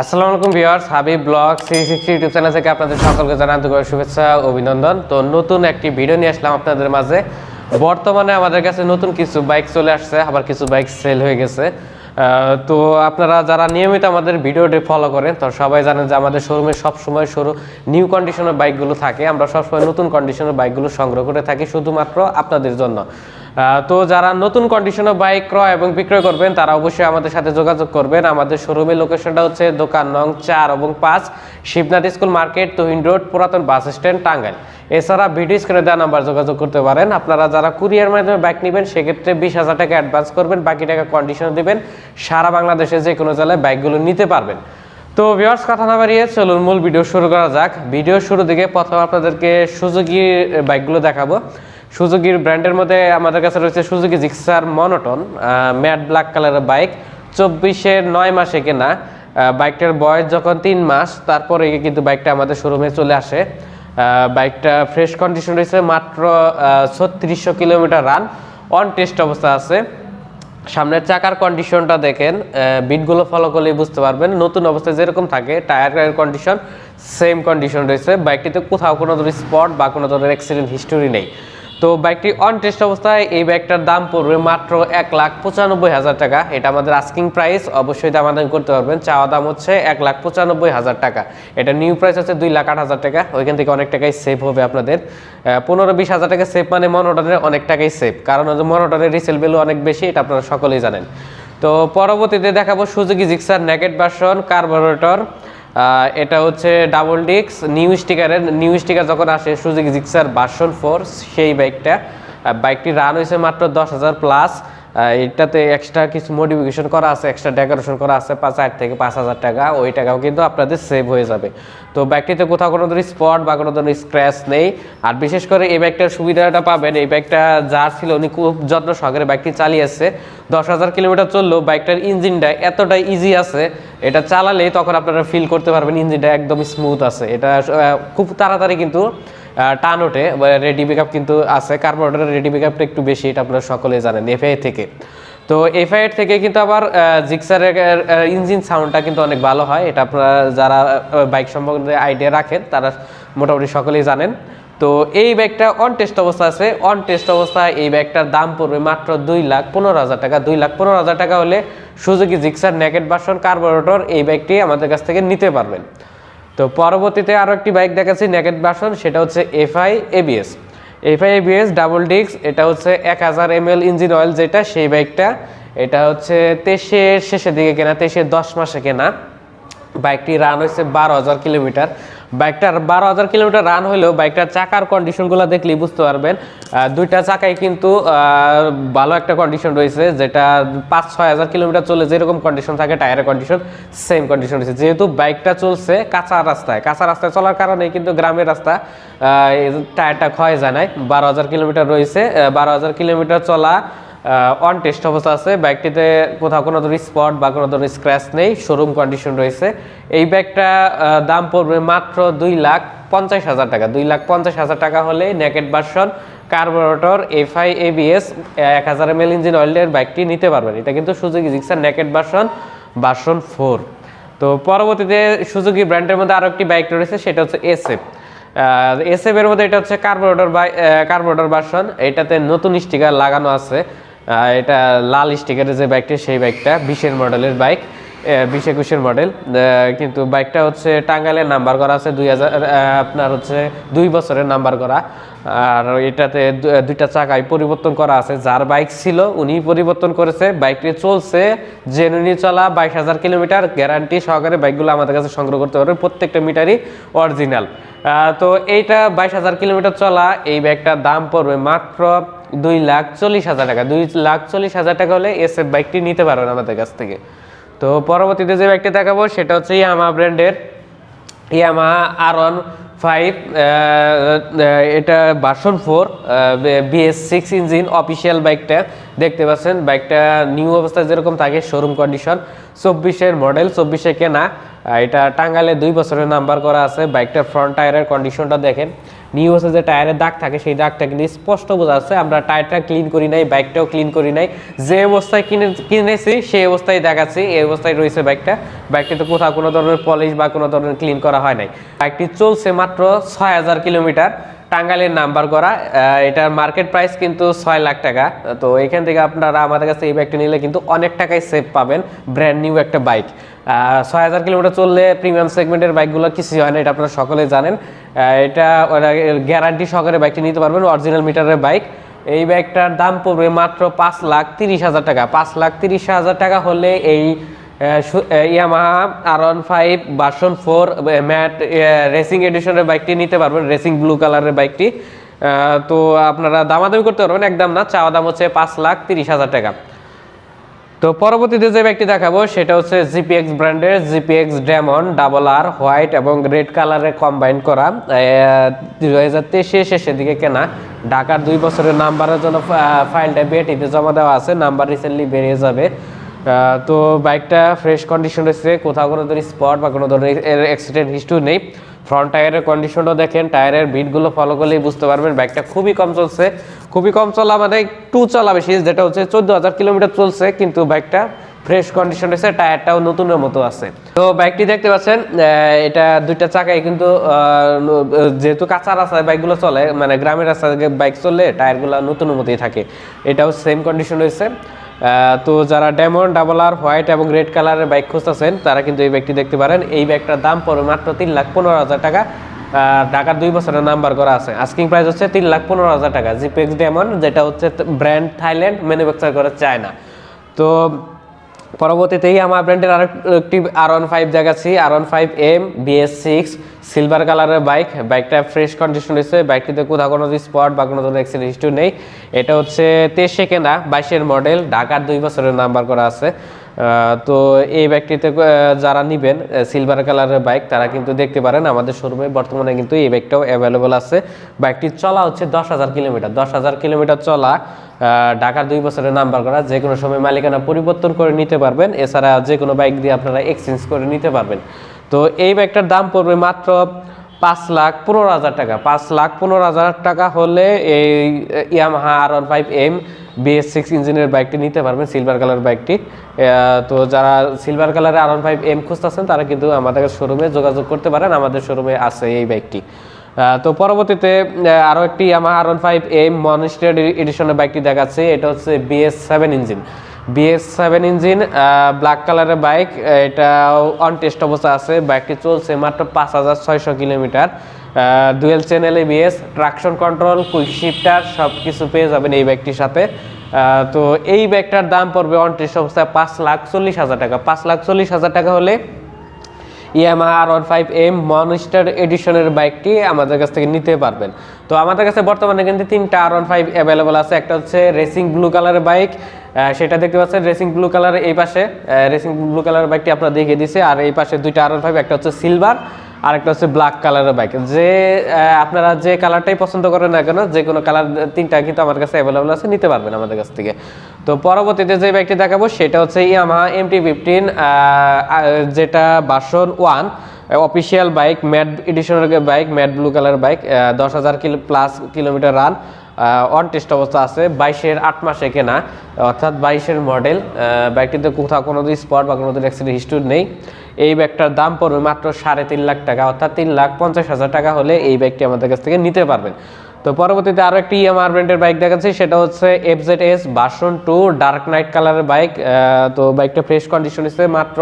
আসসালামু আলাইকুম viewers, Habib blog C sixty YouTube channel থেকে আপনাদের সকলকে জানাই আন্তরিক শুভেচ্ছা অভিনন্দন। তো নতুন একটি ভিডিও নিয়ে আসলাম আপনাদের মাঝে। বর্তমানে আমাদের কাছে নতুন কিছু বাইক চলে আসছে, আবার কিছু বাইক সেল হয়ে গেছে। তো আপনারা যারা নিয়মিত আমাদের ভিডিওটি ফলো করেন, তো সবাই জানেন যে আমাদের শোরুমে সবসময় শুরু নিউ কন্ডিশনের বাইকগুলো থাকে। আমরা সবসময় নতুন কন্ডিশনের বাইকগুলো সংগ্রহ করে থাকি শুধুমাত্র আপনাদের জন্য। তো যারা নতুন কন্ডিশনের বাইক ক্রয় এবং বিক্রয় করবেন, তারা অবশ্যই আমাদের সাথে যোগাযোগ করবেন। আমাদের শোরুমের লোকেশনটা হচ্ছে দোকান নং চার এবং পাঁচ, Shibnath school market, Tuhin road, পুরাতন বাস স্ট্যান্ড, টাঙ্গাইল। এছাড়া ভিডিও স্ক্রিনে দেওয়া নাম্বার যোগাযোগ করতে পারেন। আপনারা যারা কুরিয়ার মাধ্যমে বাইক নেবেন, সেক্ষেত্রে বিশ হাজার টাকা অ্যাডভান্স করবেন। বাকি টাকা কন্ডিশন দেবেন। সারা বাংলাদেশে যে কোনো জেলায় বাইকগুলো নিতে পারবেন। তো ভিউয়ার্স কথা না বাড়িয়ে চলুন, মূল ভিডিও শুরু করা যাক। ভিডিও শুরু দিকে প্রথম আপনাদেরকে সুজুকি বাইকগুলো দেখাবো। সুজুকির ব্র্যান্ডের মধ্যে আমাদের কাছে রয়েছে Suzuki Gixxer monotone matt black কালারের বাইক চব্বিশের নয় মাসে কেনা। বাইকটার বয়স যখন তিন মাস, তারপরে কিন্তু বাইকটা আমাদের শোরুমে চলে আসে। বাইকটা ফ্রেশ কন্ডিশন রয়েছে, মাত্র ছত্রিশশো কিলোমিটার রান অন টেস্ট অবস্থা আছে। সামনের চাকার কন্ডিশনটা দেখেন বিটগুলো ফলো করলেই বুঝতে পারবেন। নতুন অবস্থায় যেরকম থাকে টায়ার কন্ডিশন সেম কন্ডিশন রয়েছে। বাইকটিতে কোথাও কোনো ধরনের স্পট বা কোনো ধরনের অ্যাক্সিডেন্ট হিস্টোরি নেই। তো বাইকটি অন টেস্ট অবস্থায় এই বাইকটার দাম পড়বে মাত্র এক লাখ পঁচানব্বই হাজার টাকা। এটা আমাদের আস্কিং প্রাইস অবশ্যই দামাদামি করতে পারবেন। চাওয়া দাম হচ্ছে এক লাখ পঁচানব্বই হাজার টাকা। এটা নিউ প্রাইস হচ্ছে দুই লাখ আট হাজার টাকা। ওইখান থেকে অনেক টাকাই সেভ হবে আপনাদের। পনেরো বিশ হাজার টাকা সেভ মানে মনোটনের অনেক টাকাই সেভ কারণ হচ্ছে মনোটনের রিসেল ভ্যালু অনেক বেশি, এটা আপনারা সকলেই জানেন। তো পরবর্তীতে দেখাবো Suzuki Gixxer naked version carburettor এটা হচ্ছে ডাবল ডিক্স নিউ স্টিকারের নিউ স্টিকার যখন আসে সুজুকি জিক্সার ভার্সন ফোর সেই বাইকটা বাইকটি রান হয়েছে মাত্র দশ হাজার প্লাস এটাতে এক্সট্রা কিছু মডিফিকেশন করা আছে এক্সট্রা ডেকোরেশন করা আছে, পাঁচ চার থেকে পাঁচ হাজার টাকা। ওই টাকাও কিন্তু আপনাদের সেভ হয়ে যাবে। তো বাইকটিতে কোথাও কোনো ধরনের স্পট বা কোনো ধরনের স্ক্র্যাচ নেই। আর বিশেষ করে এই ব্যাগটার সুবিধাটা পাবেন, এই ব্যাগটা যার ছিল উনি খুব যত্ন সহকারে বাইকটি চালিয়েছে দশ হাজার কিলোমিটার চললেও বাইকটার ইঞ্জিনটা এতটা ইজি আছে, এটা চালালেই তখন আপনারা ফিল করতে পারবেন ইঞ্জিনটা একদম স্মুথ আছে। এটা খুব তাড়াতাড়ি কিন্তু টান ওঠে রেডি পিকআপ কিন্তু আছে। কার্বোরেটরের রেডি পিকআপটা একটু বেশি, এটা আপনারা সকলে জানেন এফআই থেকে। তো এফআই থেকে কিন্তু আবার জিক্সারের ইঞ্জিন সাউন্ডটা কিন্তু অনেক ভালো হয়। এটা আপনারা যারা বাইক সম্পর্কে আইডিয়া রাখেন, তারা মোটামুটি সকলেই জানেন। তো এই ব্যাগটা অন টেস্ট অবস্থা আছে। অন টেস্ট অবস্থায় এই ব্যাগটার দাম পড়বে মাত্র দুই লাখ পনেরো হাজার টাকা। দুই লাখ পনেরো হাজার টাকা হলে Suzuki Gixxer naked version carburettor এই ব্যাগটি আমাদের কাছ থেকে নিতে পারবেন। তো পরবর্তীতে আরও একটি বাইক দেখাচ্ছি নেকেট বাসন সেটা হচ্ছে FI ABS FI ABS double ডিক্স এটা হচ্ছে এক হাজার এম এল ইঞ্জিন অয়েল যেটা, সেই বাইকটা, এটা হচ্ছে তেইশের শেষের দিকে কেনা, তেইশের দশ মাসে কেনা। বাইকটি রান হয়েছে বারো হাজার কিলোমিটার। বাইকটার বারো হাজার কিলোমিটার রান হলেও বাইকটার চাকার কন্ডিশনগুলো দেখলেই বুঝতে পারবেন। দুইটা চাকায় কিন্তু ভালো একটা কন্ডিশন রয়েছে, যেটা পাঁচ ছয় হাজার কিলোমিটার চলে যেরকম কন্ডিশন থাকে টায়ারের কন্ডিশন সেম কন্ডিশন রয়েছে। যেহেতু বাইকটা চলছে কাঁচা রাস্তায় কাঁচা রাস্তায় চলার কারণে কিন্তু গ্রামের রাস্তা টায়ারটা ক্ষয় যায় নাই। বারো হাজার কিলোমিটার রয়েছে বারো হাজার কিলোমিটার চলা অন টেস্ট অবস্থা আছে। বাইকটিতে কোথাও কোনো ধরনের স্পট বা কোনো ধরনের স্ক্র্যাচ নেই শোরুম কন্ডিশন রয়েছে। এই ব্যাগটা দাম পড়বে মাত্র দুই লাখ পঞ্চাশ হাজার টাকা। দুই লাখ পঞ্চাশ হাজার টাকা হলে naked version carburettor FI ABS এক হাজার এম এল ইঞ্জিন অয়েলের বাইকটি নিতে পারবেন। এটা কিন্তু Suzuki Gixxer naked version version four তো পরবর্তীতে সুজুকি ব্র্যান্ডের মধ্যে আরও একটি বাইক রয়েছে, সেটা হচ্ছে এসএফ এসএফ এর মধ্যে এটা হচ্ছে কার্বোরেটর বাই কার্বোরেটর ভার্সন এটাতে নতুন স্টিকার লাগানো আছে। এটা লাল স্টিকারের যে বাইকটি সেই বাইকটা বিশের মডেলের বাইক বিশ একুশের মডেল কিন্তু বাইকটা হচ্ছে টাঙ্গাইলের নাম্বার করা আছে দুই হাজার আপনার হচ্ছে দুই বছরের নাম্বার করা। আর এটাতে দুইটা চাকায় পরিবর্তন করা আছে। যার বাইক ছিল উনি পরিবর্তন করেছে। বাইকটি চলছে জেনুইনি চলা বাইশ হাজার কিলোমিটার। গ্যারান্টি সহকারে বাইকগুলো আমাদের কাছে সংগ্রহ করতে পারবে। প্রত্যেকটা মিটারই অরিজিনাল তো এইটা বাইশ হাজার কিলোমিটার চলা, এই ব্যাগটার দাম পড়বে মাত্র দুই লাখ চল্লিশ হাজার টাকা। দুই লাখ চল্লিশ হাজার টাকা হলে এসএফ বাইকটি নিতে পারবেন আমাদের কাছ থেকে। তো পরবর্তীতে যে বাইকটি দেখাবো, সেটা হচ্ছে ইয়ামা ব্র্যান্ডের ইয়ামা আর ওয়ান ফাইভ এটা version four BS six engine official বাইকটা দেখতে পাচ্ছেন বাইকটা নিউ অবস্থায় যেরকম থাকে শোরুম কন্ডিশন চব্বিশের মডেল চব্বিশে কেনা। এটা টাঙ্গালে দুই বছরের নাম্বার করা আছে বাইকটার ফ্রন্ট টায়ারের কন্ডিশনটা দেখেন। নিউ হচ্ছে যে টায়ারের দাগ থাকে, সেই দাগটা কিন্তু স্পষ্ট বোঝা যাচ্ছে। আমরা টায়ারটা ক্লিন করি নাই বাইকটাও ক্লিন করি নাই। যে অবস্থায় কিনে কিনেছি, সেই অবস্থায় দেখাচ্ছি, এই অবস্থায় রয়েছে বাইকটা বাইকটিতে কোথাও কোনো ধরনের পলিশ বা কোনো ধরনের ক্লিন করা হয় নাই। বাইকটি চলছে মাত্র ছয় হাজার কিলোমিটার। টাঙ্গাইলের নাম্বার করা এটার মার্কেট প্রাইস কিন্তু ছয় লাখ টাকা। তো এখান থেকে আপনারা আমাদের কাছে এই বাইকটা নিলে কিন্তু অনেক টাকায় সেভ পাবেন। ব্র্যান্ড নিউ একটা বাইক ছয় হাজার কিলোমিটার চললে প্রিমিয়াম সেগমেন্টের বাইকগুলো কিছু হয় না, এটা আপনারা সকলে জানেন। এটা গ্যারান্টি সহকারে বাইকটি নিতে পারবেন অরিজিনাল মিটারের বাইক এই বাইকটার দাম পড়বে মাত্র পাঁচ লাখ তিরিশ হাজার টাকা। পাঁচ লাখ তিরিশ হাজার টাকা হলে এই Yamaha R one five version four matt racing এডিশনের বাইকটি নিতে পারবেন রেসিং ব্লু কালারের বাইকটি তো আপনারা দামাদামি করতে পারবেন, একদম না, চাওয়া দাম হচ্ছে পাঁচ লাখ তিরিশ হাজার টাকা। তো পরবর্তীতে যে বাইকটি দেখাবো, সেটা হচ্ছে জিপিএক্স ব্র্যান্ডের জিপিএক্স ডেমন ডাবল আর হোয়াইট এবং রেড কালারে কম্বাইন করা। দুই হাজার তেইশে শেষের দিকে কেনা। ঢাকার দুই বছরের নাম্বারের জন্য ফাইলটা বিএটিতে জমা দেওয়া আছে। নাম্বার রিসেন্টলি বেরিয়ে যাবে। তো বাইকটা ফ্রেশ কন্ডিশন রয়েছে কোথাও কোনো ধরনের স্পট বা কোনো ধরনের অ্যাক্সিডেন্ট হিস্ট্রি নেই। ফ্রন্ট টায়ারের কন্ডিশনটা দেখেন। টায়ারের বিটগুলো ফলো করলেই বুঝতে পারবেন। বাইকটা খুবই কম চলছে। খুবই কম চলা মানে একটু চলা বেশি যেটা হচ্ছে চোদ্দ হাজার কিলোমিটার চলছে কিন্তু বাইকটা ফ্রেশ কন্ডিশন রয়েছে টায়ারটাও নতুনের মতো আছে। তো বাইকটি দেখতে পাচ্ছেন এটা দুইটা চাকায় কিন্তু যেহেতু কাঁচা রাস্তায় বাইকগুলো চলে মানে গ্রামের রাস্তায় বাইক চললে টায়ারগুলো নতুনের মতোই থাকে। এটাও সেম কন্ডিশন আহ, তো যারা ডেমন ডাবল আর হোয়াইট এবং রেড কালারের বাইক খুঁজতেছেন তারা কিন্তু এই বাইকটি দেখতে পারেন। এই বাইকটার দাম পড়বে মাত্র তিন লাখ পনেরো হাজার টাকা। ঢাকার দুই বছরের নাম্বার করা আছে। আস্কিং প্রাইস হচ্ছে তিন লাখ পনেরো হাজার টাকা। জিপেক্স ডায়মন্ড যেটা হচ্ছে ব্র্যান্ড থাইল্যান্ড ম্যানুফ্যাকচার করে চায়না তো পরবর্তীতেই আমার ব্র্যান্ডের আরও একটি আর ওয়ান ফাইভ দেখাচ্ছি R one five M BS six silver কালারের বাইক বাইকটা ফ্রেশ কন্ডিশন রয়েছে। বাইকটিতে কোথাও কোনো স্পট বা কোনো ধরনের অ্যাক্সিডেন্ট হিস্ট্রি নেই। এটা হচ্ছে তেইশে কেনা, বাইশের মডেল ঢাকার দুই বছরের নাম্বার করা আছে। তো এই আহ, যারা নিবেন সিলভার কালারের বাইক তারা কিন্তু দেখতে পারেন আমাদের শোরুমে বর্তমানে কিন্তু এই বাইকটাও অ্যাভেলেবল আছে। বাইকটি চলা হচ্ছে দশ হাজার কিলোমিটার। দশ হাজার কিলোমিটার চলা ঢাকার দুই বছরের নাম্বার করা। যে কোনো সময় মালিকানা পরিবর্তন করে নিতে পারবেন। এছাড়া যে কোনো বাইক দিয়ে আপনারা এক্সচেঞ্জ করে নিতে পারবেন। তো এই বাইকটার দাম পড়বে মাত্র পাঁচ লাখ পনেরো হাজার টাকা। পাঁচ লাখ পনেরো হাজার টাকা হলে এই Yamaha R one five M BS six ইঞ্জিনের বাইকটি নিতে পারবেন সিলভার কালার বাইকটি তো যারা সিলভার কালারের আর ওয়ান ফাইভ এম খুঁজতেছেন তারা কিন্তু আমাদের শোরুমে যোগাযোগ করতে পারেন আমাদের শোরুমে আছে এই বাইকটি তো পরবর্তীতে আহ, আরও একটি আমার R one five M monster এডিশনের বাইকটি দেখাচ্ছে এটা হচ্ছে BS seven engine BS seven engine black কালারের বাইক এটা অন টেস্ট অবস্থা আছে। বাইকটি চলছে মাত্র পাঁচ হাজার ছয়শো kilometre. Dual channel ABS traction control quick shifter সব কিছু পেয়ে যাবেন এই ব্যাগটির সাথে। তো এই ব্যাগটার দাম পড়বে অন টেস্ট অবস্থায় পাঁচ লাখ চল্লিশ হাজার টাকা। পাঁচ লাখ চল্লিশ হাজার টাকা হলে Yamaha R one five M monster এডিশনের বাইকটি আমাদের কাছ থেকে নিতে পারবেন। তো আমাদের কাছে বর্তমানে কিন্তু তিনটা আর ওয়ান ফাইভ অ্যাভেলেবল আছে। একটা হচ্ছে রেসিং ব্লু কালারের বাইক সেটা দেখতে পাচ্ছেন রেসিং ব্লু কালার এই পাশে। রেসিং ব্লু কালারের বাইকটি আপনারা দেখিয়ে দিছে আর এই পাশে দুইটা আর ওয়ান ফাইভ একটা হচ্ছে সিলভার আর একটা হচ্ছে ব্ল্যাক কালারের বাইক যে আপনারা যে কালারটাই পছন্দ করেন না কেন, যে কোনো কালার তিনটা কিন্তু আমার কাছে অ্যাভেলেবল আছে, নিতে পারবেন আমাদের কাছ থেকে। তো পরবর্তীতে যে বাইকটি দেখাবো, সেটা হচ্ছে ইয়ামাহা এমটি ফিফটিন যেটা version one official bike matt এডিশনের bike matt blue colour bike দশ হাজার kilo plus kilometre run on test অবস্থা আছে, বাইশের আট মাসে কেনা, অর্থাৎ বাইশের মডেল বাইকটিতে কোথাও কোনো স্পট বা কোনো অ্যাক্সিডেন্ট হিস্ট্রি নেই। এই ব্যাগটার দাম পড়বে মাত্র সাড়ে তিন লাখ টাকা, অর্থাৎ তিন লাখ পঞ্চাশ হাজার টাকা হলে এই ব্যাগটি আমাদের কাছ থেকে নিতে পারবেন। তো পরবর্তীতে আরও একটি ইএমআর ব্র্যান্ডের বাইক দেখাচ্ছি, সেটা হচ্ছে FZ S version two dark knight কালারের বাইক তো বাইকটা ফ্রেশ কন্ডিশন হিসেবে মাত্র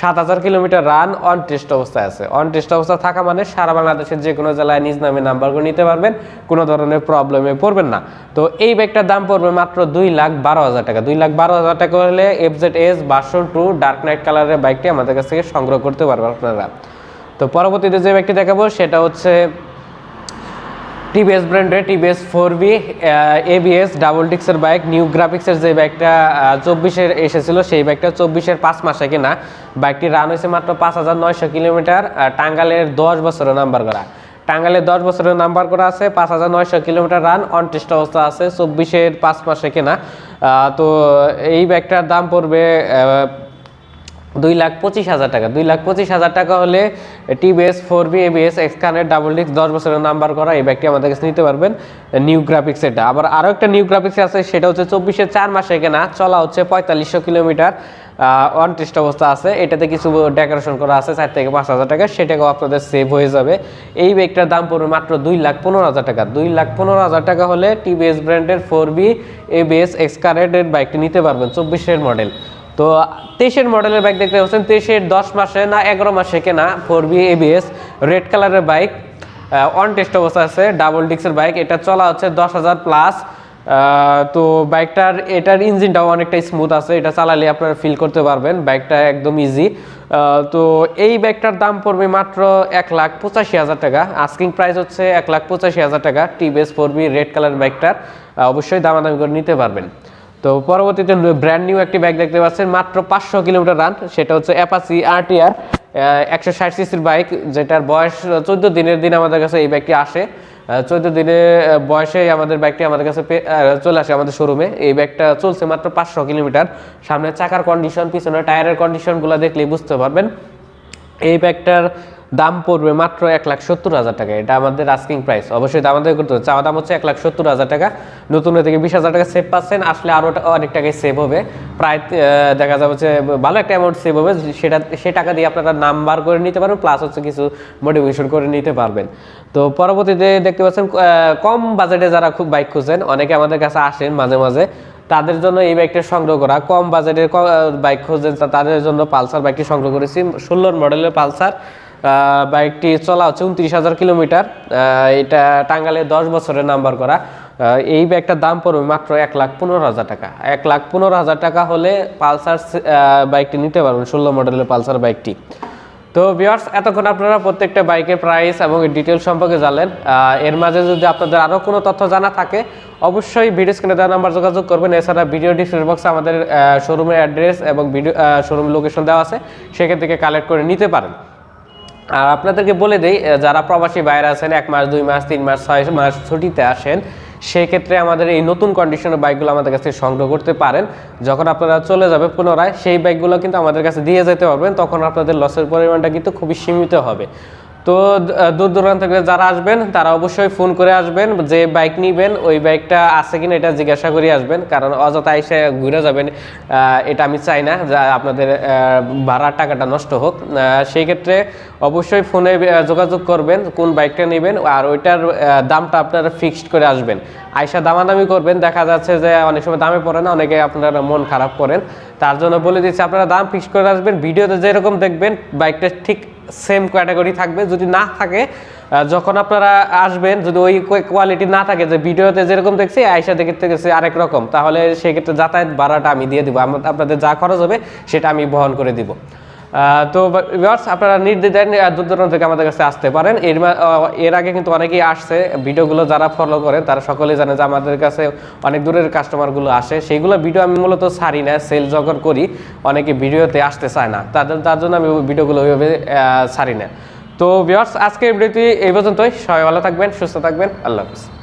সাত হাজার কিলোমিটার রান অন টেস্ট অবস্থায় আছে। অন টেস্ট অবস্থা থাকা মানে সারা বাংলাদেশের যে কোনো জেলায় নিজ নামে নাম্বারগুলো নিতে পারবেন, কোনো ধরনের প্রবলেমে পড়বেন না। তো এই বাইকটার দাম পড়বে মাত্র দুই লাখ বারো হাজার টাকা। দুই লাখ বারো হাজার টাকা হলে FZ S version two dark knight কালারের বাইকটি আমাদের কাছ থেকে সংগ্রহ করতে পারবেন আপনারা। তো পরবর্তীতে যে বাইকটি দেখাবো, সেটা হচ্ছে টিভিএস ব্র্যান্ডের TVS four V ABS double ডিক্সের bike new গ্রাফিক্সের যে বাইকটা চব্বিশের এসেছিল, সেই বাইকটা চব্বিশের পাঁচ মাসে কিনা। বাইকটি রান হয়েছে মাত্র পাঁচ হাজার নয়শো কিলোমিটার টাঙ্গালের দশ বছরের নাম্বার করা। টাঙ্গালের দশ বছরের নাম্বার করা আছে, পাঁচ হাজার নয়শো কিলোমিটার রান অন টেস্ট অবস্থা আছে, চব্বিশের পাঁচ মাসে কেনা। তো এই বাইকটার দাম পড়বে দুই লাখ পঁচিশ হাজার টাকা। দুই লাখ পঁচিশ হাজার টাকা হলে টিবিএস ফোর বি এবিএস এক্সকানের ডাবল ডিস্ক, দশ বছরের নাম্বার করা এই ব্যাগটি আমাদের কাছে নিতে পারবেন, নিউ গ্রাফিক্স এটা। আবার আরও একটা নিউ গ্রাফিক্স আছে, সেটা হচ্ছে চব্বিশে চার মাসে কেনা, চলা হচ্ছে পঁয়তাল্লিশশো কিলোমিটার অন টেস্ট অবস্থা আছে। এটাতে কিছু ডেকোরেশন করা আছে, চার থেকে পাঁচ হাজার টাকা, সেটাকেও আপনাদের সেভ হয়ে যাবে। এই ব্যাগটার দাম পড়বে মাত্র দুই লাখ পনেরো হাজার টাকা। দুই লাখ পনেরো হাজার টাকা হলে টিবিএস ব্র্যান্ডের ফোর বি এবিএস এক্সকারেটের বাইকটি নিতে পারবেন চব্বিশের মডেল। তো তেইশের মডেলের বাইক দেখতে পাচ্ছেন, তেইশের দশ মাসে না এগারো মাসে কেনা ফোর বি এবিএস রেড কালারের বাইক অন টেস্ট অবস্থা আছে ডাবল ডিক্সের বাইক এটা চলা হচ্ছে দশ হাজার প্লাস তো বাইকটার এটার ইঞ্জিনটাও অনেকটা স্মুথ আছে, এটা চালালে আপনারা ফিল করতে পারবেন বাইকটা একদম ইজি তো এই বাইকটার দাম পড়বে মাত্র এক লাখ পঁচাশি হাজার টাকা আস্কিং প্রাইস হচ্ছে এক লাখ পঁচাশি হাজার টাকা TVS four V red colour বাইকটার অবশ্যই দামাদামি করে নিতে পারবেন। তো পরবর্তীতে ব্র্যান্ড নিউ একটি বাইক দেখতে পাচ্ছেন, মাত্র পাঁচশো কিলোমিটার রান সেটা হচ্ছে অ্যাপাসি আরটিআর একশো ষাট সিসির বাইক যেটার বয়স চোদ্দ দিনের দিন আমাদের কাছে এই বাইকটি আসে। চোদ্দ দিনে বয়সে আমাদের বাইকটি আমাদের কাছে চলে আসে আমাদের শোরুমে এই বাইকটা চলছে মাত্র পাঁচশো কিলোমিটার। সামনে চাকার কন্ডিশন পিছনে টায়ারের কন্ডিশনগুলো দেখলেই বুঝতে পারবেন। এই ব্যাগটার দাম পড়বে মাত্র এক লাখ সত্তর হাজার টাকা। এটা আমাদের আস্কিং প্রাইস অবশ্যই আমাদের করতে হবে। চাওয়া দাম হচ্ছে এক লাখ সত্তর হাজার টাকা। নতুন থেকে বিশ হাজার টাকা সেভ পাচ্ছেন। আসলে আরও অনেক টাকায় সেভ হবে। প্রায় দেখা যাবে যে ভালো একটা অ্যামাউন্ট সেভ হবে। সেটা, সে টাকা দিয়ে আপনারা নাম্বার করে নিতে পারবেন প্লাস হচ্ছে কিছু মোটিভেশন করে নিতে পারবেন। তো পরবর্তীতে দেখতে পাচ্ছেন কম বাজেটে যারা খুব বাইক খুঁজেন, অনেকে আমাদের কাছে আসেন মাঝে মাঝে। তাদের জন্য এই বাইকটা সংগ্রহ করা। কম বাজেটের বাইক খোঁজেন তাদের জন্য পালসার বাইকটি সংগ্রহ করেছি। ষোলোর মডেলের পালসার। বাইকটি চলা হচ্ছে উনত্রিশ হাজার কিলোমিটার। এটা টাঙ্গালে দশ বছরের নাম্বার করা। এই ব্যাগটার দাম পড়বে মাত্র এক লাখ পনেরো হাজার টাকা। এক লাখ পনেরো হাজার টাকা হলে পালসার বাইকটি নিতে পারবেন ষোলো মডেলের পালসার বাইকটি তো ভিউয়ার্স এতক্ষণ আপনারা প্রত্যেকটা বাইকের প্রাইস এবং ডিটেল সম্পর্কে জানলেন। এর মাঝে যদি আপনাদের আরও কোনো তথ্য জানা থাকে, অবশ্যই ভিডিও স্ক্রিনে দেওয়া নাম্বার যোগাযোগ করবেন। এছাড়া ভিডিও ডিসক্রিপশন বক্সে আমাদের শোরুমের অ্যাড্রেস এবং ভিডিও শোরুম লোকেশন দেওয়া আছে। সেখান থেকে কালেক্ট করে নিতে পারেন। আর আপনাদেরকে বলে দেই যারা প্রবাসী বাইরে আছেন, এক মাস, দুই মাস, তিন মাস, ছয় মাস ছুটিতে আসেন সেই ক্ষেত্রে আমাদের এই নতুন কন্ডিশনের বাইকগুলো আমাদের কাছে সংগ্রহ করতে পারেন। যখন আপনারা চলে যাবে পুনরায়, সেই বাইকগুলো কিন্তু আমাদের কাছে দিয়ে যেতে পারবেন, তখন আপনাদের লসের পরিমাণটা কিন্তু খুবই সীমিত হবে। তো দূর দূরান্ত থেকে যারা আসবেন, তারা অবশ্যই ফোন করে আসবেন, যে বাইক নিবেন, ওই বাইকটা আছে কিনা এটা জিজ্ঞাসা করে আসবেন, কারণ অযথা এসে ঘুরে যাবেন এটা আমি চাই না, যা আপনাদের ভাড়ার টাকাটা নষ্ট হোক। সেই ক্ষেত্রে অবশ্যই ফোনে যোগাযোগ করবেন, কোন বাইকটা নেবেন, আর ওইটার দামটা আপনারা ফিক্সড করে আসবেন। আইসা দামাদামি করবেন, দেখা যাচ্ছে যে অনেক সময় দামে পড়ে না, অনেকে আপনারা মন খারাপ করেন। তার জন্য বলে দিচ্ছি, আপনারা দাম ফিক্সড করে আসবেন, ভিডিওতে যেরকম দেখবেন বাইকটা ঠিক সেম ক্যাটাগরি থাকবে। যদি না থাকে যখন আপনারা আসবেন, যদি ওই কোয়ালিটি না থাকে, যে ভিডিওতে যেরকম দেখছি আয়সা দেখে গেছে আরেক রকম, তাহলে সেক্ষেত্রে যাতায়াত ভাড়াটা আমি দিয়ে দিব। আপনাদের যা খরচ হবে, সেটা আমি বহন করে দিব। তো ভিউয়ার্স আপনারা নির্দ্বিধায় দূর দূরান্ত থেকে আমাদের কাছে আসতে পারেন। এর এর আগে কিন্তু অনেকেই আসছে। ভিডিওগুলো যারা ফলো করেন, তারা সকলেই জানে যে আমাদের কাছে অনেক দূরের কাস্টমারগুলো আসে। সেইগুলো ভিডিও আমি মূলত ছাড়ি না সেল যখন করি, অনেকে ভিডিওতে আসতে চায় না। তাদের, তার জন্য আমি ভিডিওগুলো ওইভাবে ছাড়ি না। তো ভিউয়ার্স আজকের ভিডিওটি এই পর্যন্তই। সবাই ভালো থাকবেন, সুস্থ থাকবেন। আল্লাহ হাফিজ।